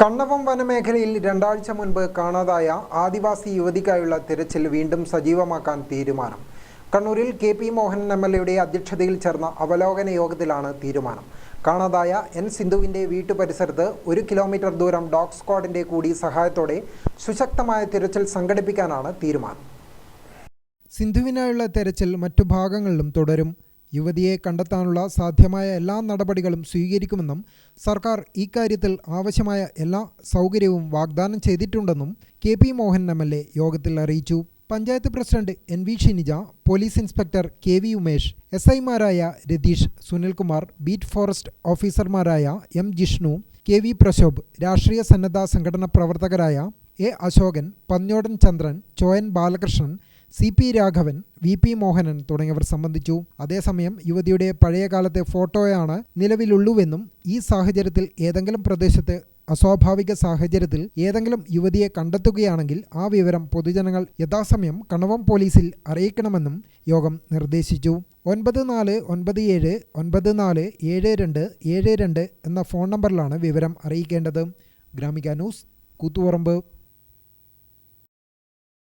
കണ്ണവം വനമേഖലയിൽ രണ്ടാഴ്ച മുൻപ് കാണാതായ ആദിവാസി യുവതിക്കായുള്ള തിരച്ചിൽ വീണ്ടും സജീവമാക്കാൻ തീരുമാനം. കണ്ണൂരിൽ K P Mohanan M L എയുടെ അധ്യക്ഷതയിൽ ചേർന്ന അവലോകന യോഗത്തിലാണ് തീരുമാനം. കാണാതായ എൻ സിന്ധുവിന്റെ വീട്ടുപരിസരത്ത് ഒരു കിലോമീറ്റർ ദൂരം ഡോഗ് സ്ക്വാഡിന്റെ കൂടി സഹായത്തോടെ സുശക്തമായ തിരച്ചിൽ സംഘടിപ്പിക്കാനാണ് തീരുമാനം. സിന്ധുവിനായുള്ള തെരച്ചിൽ മറ്റു ഭാഗങ്ങളിലും തുടരും. യുവതിയെ കണ്ടെത്താനുള്ള സാധ്യമായ എല്ലാ നടപടികളും സ്വീകരിക്കുമെന്നും സർക്കാർ ഇക്കാര്യത്തിൽ ആവശ്യമായ എല്ലാ സൗകര്യവും വാഗ്ദാനം ചെയ്തിട്ടുണ്ടെന്നും K P Mohan M L A യോഗത്തിൽ അറിയിച്ചു. Panchayat president N V Shinija police inspector K V Umesh S ഐമാരായ രതീഷ് സുനിൽകുമാർ ബീറ്റ് ഫോറസ്റ്റ് ഓഫീസർമാരായ M Jishnu K V Prashobh രാഷ്ട്രീയ സന്നദ്ധ സംഘടനാ പ്രവർത്തകരായ A Ashokan Pannyodan Chandran Choyan Balakrishnan C P Raghavan V P Mohanan തുടങ്ങിയവർ സംബന്ധിച്ചു. അതേസമയം യുവതിയുടെ പഴയകാലത്തെ ഫോട്ടോയാണ് നിലവിലുള്ളൂവെന്നും ഈ സാഹചര്യത്തിൽ ഏതെങ്കിലും പ്രദേശത്ത് അസ്വാഭാവിക സാഹചര്യത്തിൽ ഏതെങ്കിലും യുവതിയെ കണ്ടെത്തുകയാണെങ്കിൽ ആ വിവരം പൊതുജനങ്ങൾ യഥാസമയം കണവം പോലീസിൽ അറിയിക്കണമെന്നും യോഗം നിർദ്ദേശിച്ചു. ഒൻപത് നാല് ഒൻപത് ഏഴ് ഒൻപത് നാല് ഏഴ് രണ്ട് ഏഴ് രണ്ട് എന്ന ഫോൺ നമ്പറിലാണ് വിവരം അറിയിക്കേണ്ടത്. ഗ്രാമിക ന്യൂസ് കൂത്തുപറമ്പ്.